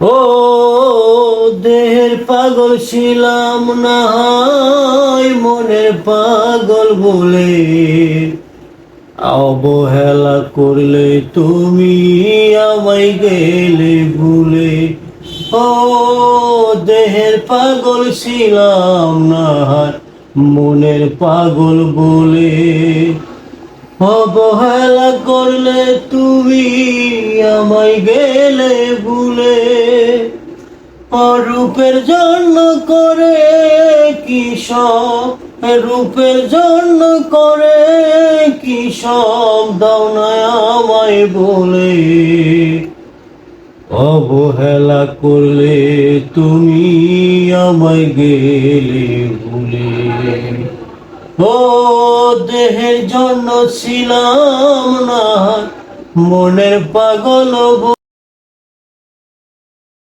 ও দেহের পাগল ছিলাম না মনের পাগল বলে। অবহেলা করলে তুমি আমায় গেলে ভুলে। ও দেহের পাগল ছিলাম না মনের পাগল বলে। অবহেলা করলে তুমি আমায় গেলে ভুলে। রূপের জন্য করে কি রূপের জন্য করে কি সব? দাও না আমায় বলে। অবহেলা করলে তুমি আমায় গেলে ভুলে। ও দেহের জন্য ছিলাম না। মনের পাগল